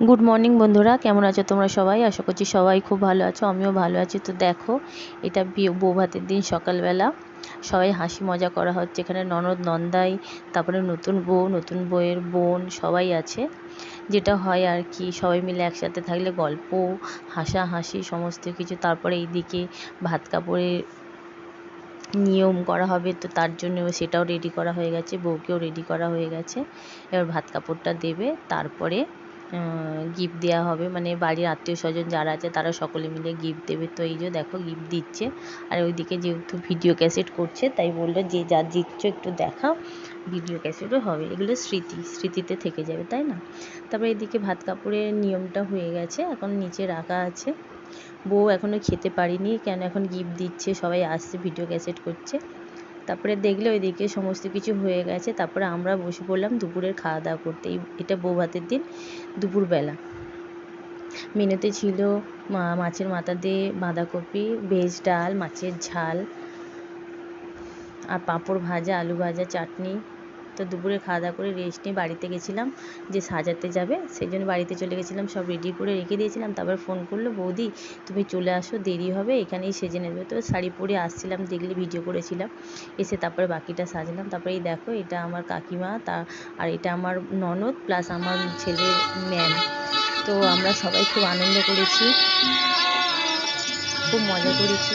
Good morning বন্ধুরা। কেমন আছো তোমরা সবাই? আশা করছি সবাই খুব ভালো আছো, আমিও ভালো আছি। তো দেখো, এটা বউ ভাতের দিন সকালবেলা। সবাই হাসি মজা করা হচ্ছে। এখানে ননদ, নন্দাই, তারপরে নতুন বউ, নতুন বউয়ের বোন সবাই আছে। যেটা হয় আর কি, সবাই মিলে একসাথে থাকলে গল্প, হাসাহাসি, সমস্ত কিছু। তারপরে এইদিকে ভাত কাপড়ের নিয়ম করা হবে, তো তার জন্য সেটাও রেডি করা হয়ে গেছে, বউকেও রেডি করা হয়ে গেছে। এবার ভাত কাপড়টা দেবে, তারপরে গিফট দেওয়া হবে। মানে বাড়ির আত্মীয় স্বজন যারা আছে, তারা সকলে মিলে গিফট দেবে। তো এই যে দেখো গিফট দিচ্ছে। আর ওইদিকে যেহেতু ভিডিও ক্যাসেট করছে, তাই বলল যে যা দিচ্ছ একটু দেখাও। ভিডিও ক্যাসেটও হবে। এগুলো স্মৃতি, স্মৃতিতে থেকে যাবে, তাই না? তারপরে এদিকে ভাত কাপড়ের নিয়মটা হয়ে গেছে। এখন নিচে রাখা আছে। বউ এখনও খেতে পারিনি, কেন এখন গিফট দিচ্ছে? সবাই আসছে ভিডিও ক্যাসেট করছে। তারপরে দেখলে ওইদিকে সমস্ত কিছু হয়ে গেছে। তারপরে আমরা বসে পড়লাম দুপুরের খাওয়া দাওয়া করতে। এটা বউ ভাতের দিন, দুপুরবেলা। মেনুতে ছিল মাছের মাথা দিয়ে বাঁধাকপি, ভেজ ডাল, মাছের ঝাল, আর পাঁপড় ভাজা, আলু ভাজা, চাটনি। তো দুপুরে খাওয়া দাওয়া করে রেস্ট নিয়ে বাড়িতে গেছিলাম, যে সাজাতে যাবে, সেই জন্য বাড়িতে চলে গেছিলাম, সব রেডি করে রেখে দিয়েছিলাম, তারপর ফোন করল, বৌদি, তুমি চলে আসো, দেরি হবে, এখানেই সেজে নেবে। তো শাড়ি পরে আসছিলাম, দেখলে ভিডিও করেছিলাম, এসে তারপরে বাকিটা সাজলাম, তারপরে এই দেখো, এটা আমার কাকিমা, তা, আর এটা আমার ননদ প্লাস আমার ছেলের ম্যাম তো আমরা সবাই খুব আনন্দ করেছি, খুব মজা করেছি।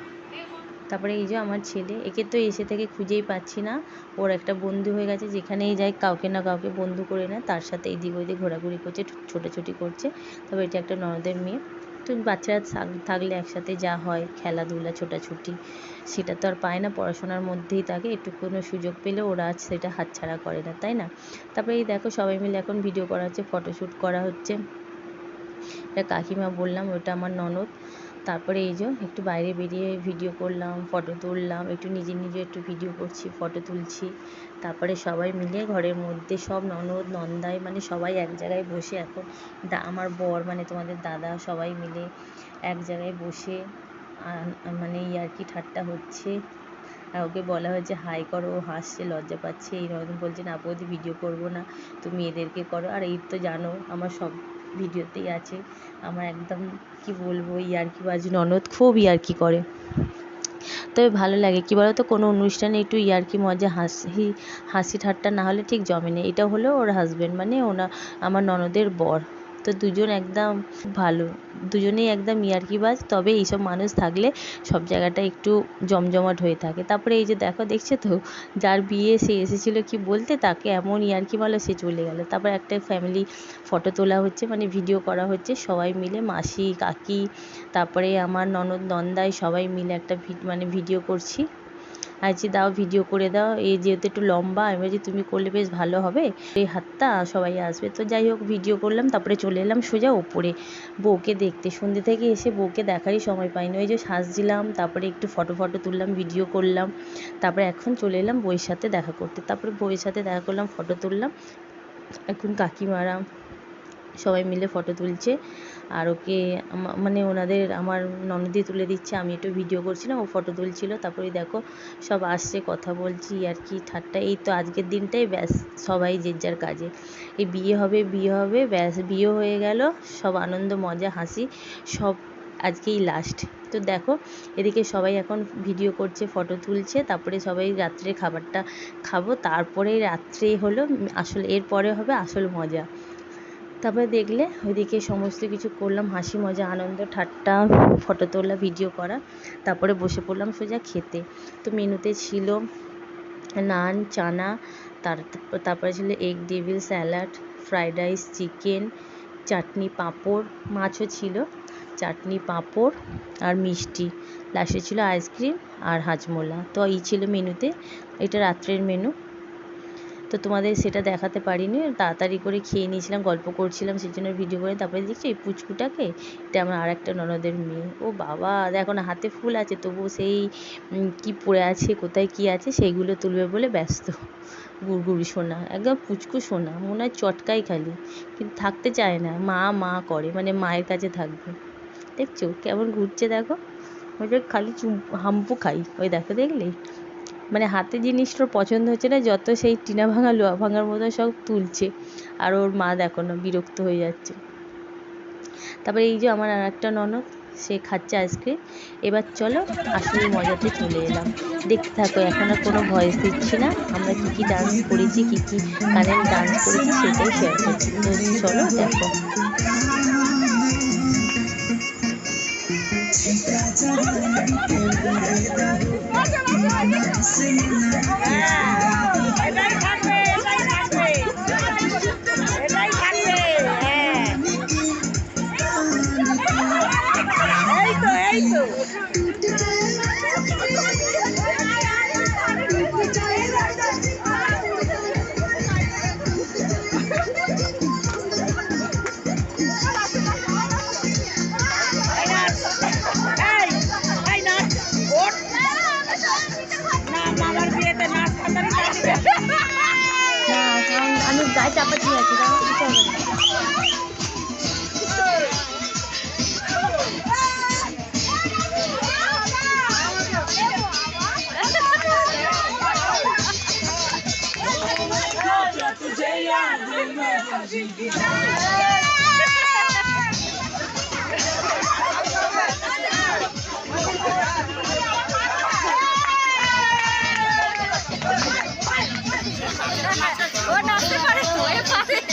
তারপরে এই যে আমার ছেলে, একে তো এসে থেকে খুঁজেই পাচ্ছি না। ওর একটা বন্ধু হয়ে গেছে, যেখানেই যায় কাউকে না কাউকে বন্ধু করে নেয়, তার সাথে এদিক ওদিক ঘোরাঘুরি করছে ছোটাছুটি করছে। তবে এটা একটা ননদের মেয়ে। তো বাচ্চারা থাকলে একসাথে যা হয়, খেলাধুলা, ছোটাছুটি, সেটা তো আর পায় না, পড়াশোনার মধ্যেই থাকে। একটু কোনো সুযোগ পেলে ওরা সেটা হাতছাড়া করে না, তাই না? তারপরে এই দেখো সবাই মিলে এখন ভিডিও করা হচ্ছে ফটোশ্যুট করা হচ্ছে। এটা কাকিমা বললাম, ওটা আমার ননদ। তারপরে এই যে একটু বাইরে বেরিয়ে ভিডিও করলাম ফটো তুললাম, একটু নিজে নিজে একটু ভিডিও করছি ফটো তুলছি। তারপরে সবাই মিলে ঘরের মধ্যে সব ননদ, নন্দাই মানে সবাই এক জায়গায় বসে এখন আমার বর মানে তোমাদের দাদা সবাই মিলে এক জায়গায় বসে মানে ইয়ার্কি ঠাট্টা হচ্ছে। আর ওকে বলা হয়েছে, হাই করো ও হাসছে, লজ্জা পাচ্ছে। এই রকম বলছে, না আপু ভিডিও করব না, তুমি এদেরকে করো। আর এই তো জানো, আমার সব ভিডিওতেই আছে। আমার একদম কি বলব, ইয়ার্কি ইয়ার্কিবাজ ননদ খুব ইয়ার্কি করে। তবে ভালো লাগে। কী বলতো, কোনো অনুষ্ঠানে একটু ইয়ার্কি মজা, হাসি হাসি ঠাট্টা না হলে ঠিক জমে না। এটা হলো ওর হাজব্যান্ড মানে ওনা, আমার ননদের বর। তো দুজন একদম ভালো। দুজনেই একদম ইয়ার্কিবাজ তবে এইসব মানুষ থাকলে সব জায়গাটা একটু জমজমাট হয়ে থাকে। তারপরে এই যে দেখো, দেখছে তো? যার বিয়ে সে এসেছিল কি বলতে? তাকে এমন ইয়ার্কি মারলো, সে চলে গেলো। তারপর একটা ফ্যামিলি ফটো তোলা হচ্ছে মানে ভিডিও করা হচ্ছে, সবাই মিলে মাসি, কাকি, তারপরে আমার ননদ, নন্দাই সবাই মিলে একটা মানে ভিডিও করছি। আইছি দাও ভিডিও করে দাও, এই যেহেতু একটু লম্বা, আমি বলছি তুমি করলে বেশ ভালো হবে। এই হাতটা সবাই আসবে। তো যাই হোক ভিডিও করলাম, তারপরে চলে এলাম সোজা ওপরে। বউকে দেখতে। সন্ধ্যে থেকে এসে বউকে দেখারই সময় পাইনি। ওই যে সাজছিলাম, তারপরে একটু ফটো ফটো তুললাম ভিডিও করলাম। তারপরে এখন চলে এলাম বইয়ের সাথে দেখা করতে। তারপরে বইয়ের সাথে দেখা করলাম ফটো তুললাম। এখন কাকিমারা সবাই মিলে ফটো তুলছে। আর ওকে মানে ওনাদের আমার ননদি তুলে দিচ্ছে। আমি একটু ভিডিও করছিলাম, ও ফটো তুলছিল। তারপরে দেখো, সব আসছে, কথা বলছি, আর কি ঠাট্টা। এই তো আজকের দিনটাই, ব্যাস, সবাই যে যার কাজে। এই বিয়ে হবে বিয়ে হবে, ব্যাস, বিয়ে হয়ে গেল। সব আনন্দ, মজা, হাসি, সব আজকেই লাস্ট তো দেখো, এদিকে সবাই এখন ভিডিও করছে ফটো তুলছে। তারপরে সবাই রাত্রে খাবারটা খাব। তারপরে রাত্রে হলো, আসল, এরপরে হবে আসল মজা। তারপরে দেখলে ওইদিকে সমস্ত কিছু করলাম, হাসি, মজা, আনন্দ, ঠাট্টা, ফটো তোলা ভিডিও করা, তারপরে বসে পড়লাম সোজা খেতে। তো মেনুতে ছিল নান, চানা, তার তারপরে ছিল egg devil salad fried rice chicken chutney পাঁপড়, মাছও ছিল, চাটনি পাঁপড় আর মিষ্টি। লাস্টে ছিল আইসক্রিম আর হাজমোলা। তো এই ছিল মেনুতে। এটা রাত্রের মেনু তো তোমাদের সেটা দেখাতে পারিনি। তাড়াতাড়ি করে খেয়ে নিয়েছিলাম, গল্প করছিলাম সেই জন্য ভিডিও করে তারপরে দেখছি এই পুচকুটাকে, এটা আমার আর একটা ননদের মেয়ে। ও বাবা, দেখো না, হাতে ফুল আছে, তবুও সেই কি পড়ে আছে, কোথায় কি আছে, সেইগুলো তুলবে বলে ব্যস্ত। গুড়গুড়ি সোনা, একদম পুচকু সোনা, মনে হয় চটকাই খালি। কিন্তু থাকতে চায় না, মা মা করে মানে মায়ের কাছে থাকবে। দেখছ, কেমন ঘুরছে দেখো। ওই যে খালি চুম হাম্পু খাই, ওই দেখো দেখলে? মানে হাতে জিনিসটার পছন্দ হচ্ছে না, যত সেই টিনা ভাঙা, লোহা ভাঙার মতো সব তুলছে। আর ওর মা দেখো না, বিরক্ত হয়ে যাচ্ছে। তারপরে এই যে আমার আর একটা ননদ, সে খাচ্ছে আইসক্রিম। এবার চলো আসলে মজাতে চলে এলাম। দেখতে থাকো, এখন আর কোনো ভয়েস দিচ্ছি না। আমরা কী কী ডান্স করেছি, কী কী গানের ডান্স করেছি সেটাই শেয়ার করছি। চলো দেখো। Sing ও নাচতে পারে তো এ পারে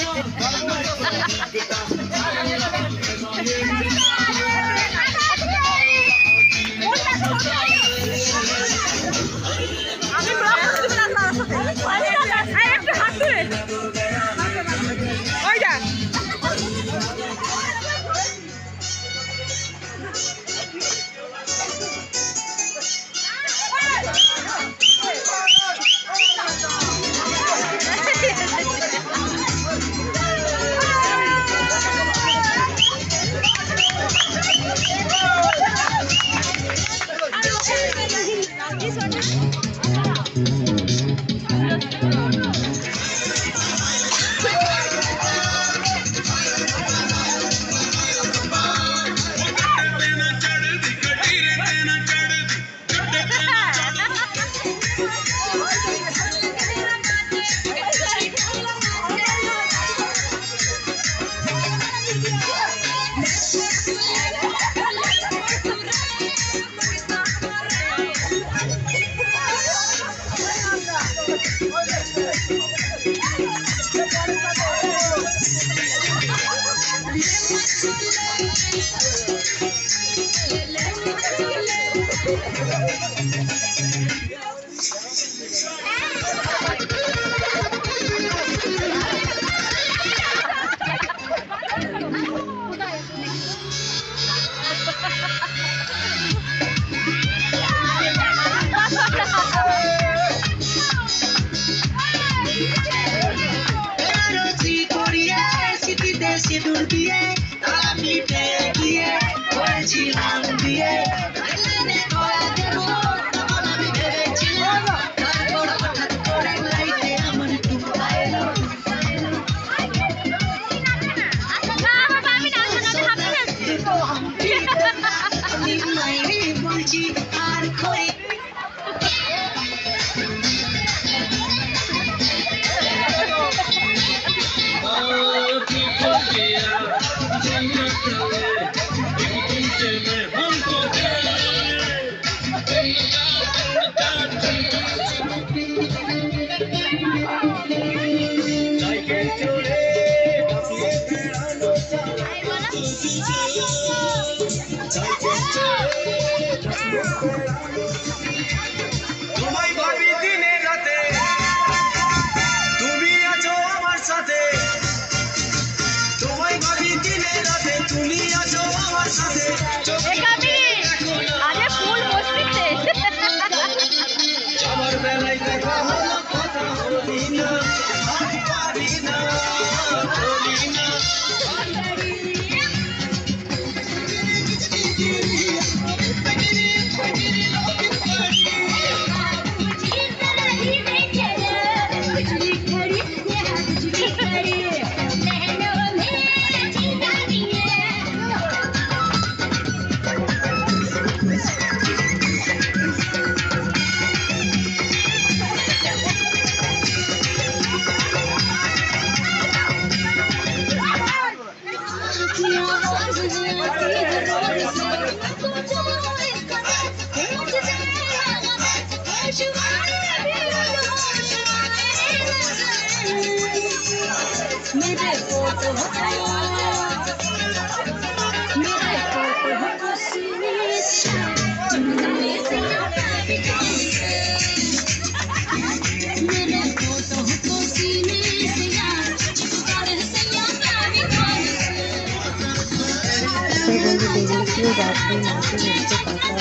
Take তো বন্ধু দেখলে কি রাত্রে মাকে হচ্ছে কাকা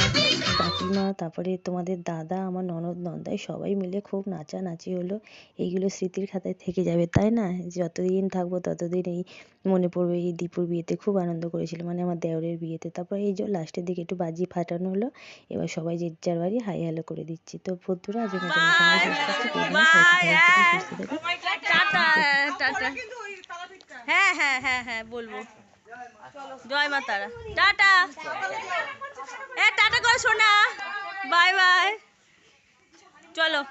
কাকিমা তারপরে তোমাদের দাদা আমার ননদ নন্দাই সবাই মিলে খুব নাচানাচি হলো এইগুলো স্মৃতির খাতায় থেকে যাবে তাই না যতদিন থাকব ততদিন এই মনে পড়বে এই দীপুর বিয়েতে খুব আনন্দ করেছিল মানে আমার দেওরের বিয়েতে তারপর এই যে লাস্টের দিকে একটু বাজি ফাটানো হলো এবার সবাই যে যার বাড়ি হাই হ্যালো করে দিচ্ছি তো বন্ধুরা আজ হ্যাঁ হ্যাঁ হ্যাঁ হ্যাঁ বলব জয় মা তারা টাটা। এ টাটা করে শোনা। Bye bye. চলো।